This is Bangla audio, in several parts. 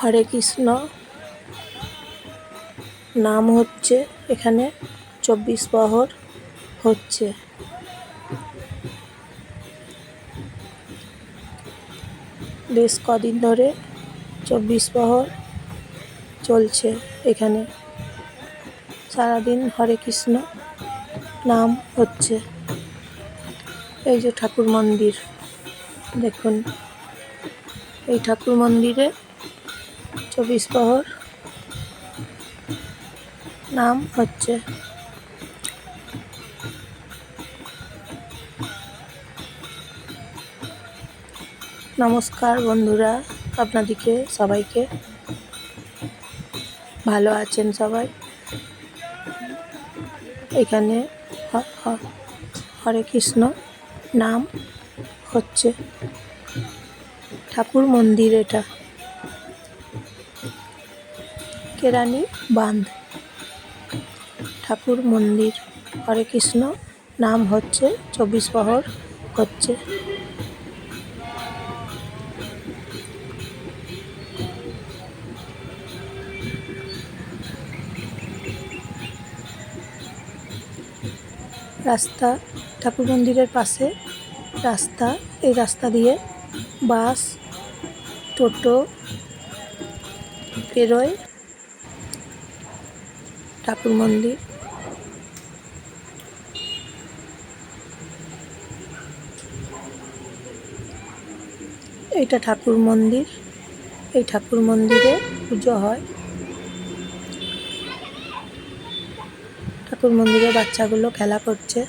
হরে কৃষ্ণ। নাম হচ্ছে এখানে চব্বিশ প্রহর হচ্ছে। বেশ কদিন ধরে চব্বিশ প্রহর চলছে এখানে। সারাদিন হরে কৃষ্ণ নাম হচ্ছে। এই যে ঠাকুর মন্দির, দেখুন। এই ঠাকুর মন্দিরে চব্বিশ প্রহর নাম হচ্ছে নমস্কার বন্ধুরা, আপনাদেরকে সবাইকে। ভালো আছেন সবাই? এখানে হরে কৃষ্ণ নাম হচ্ছে ঠাকুর মন্দির এটা। কেরানি বাঁধ। ঠাকুর মন্দির, হরে কৃষ্ণ, নাম হচ্ছে চব্বিশ প্রহর হচ্ছে। রাস্তা, ঠাকুর মন্দিরের পাশে রাস্তা, এই রাস্তা দিয়ে বাস, টোটো বেরোয় ঠাকুর মন্দির। এটা ঠাকুর মন্দির। এই ঠাকুর মন্দিরে পুজো হয়। ঠাকুর মন্দিরে বাচ্চাগুলো খেলা করছে।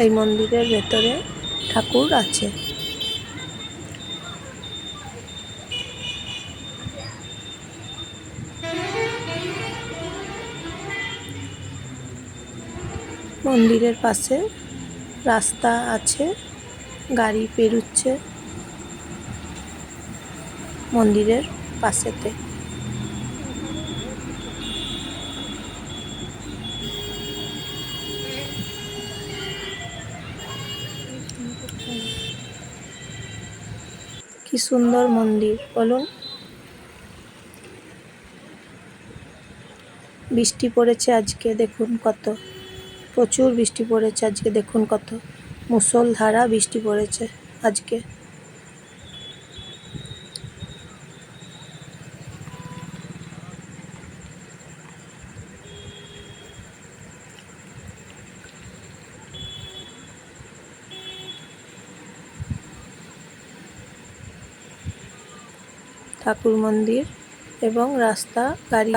এই মন্দিরের ভেতরে ঠাকুর আছে। মন্দিরের পাশে রাস্তা আছে গাড়ি পেরুচ্ছে মন্দিরের পাশেতে। কি সুন্দর মন্দির, বলুন। বৃষ্টি পড়েছে আজকে, দেখুন কত। প্রচুর বৃষ্টি পড়েছে আজকে, দেখুন কত। মুষলধারা বৃষ্টি পড়েছে আজকে। ঠাকুর মন্দির এবং রাস্তা গাড়ি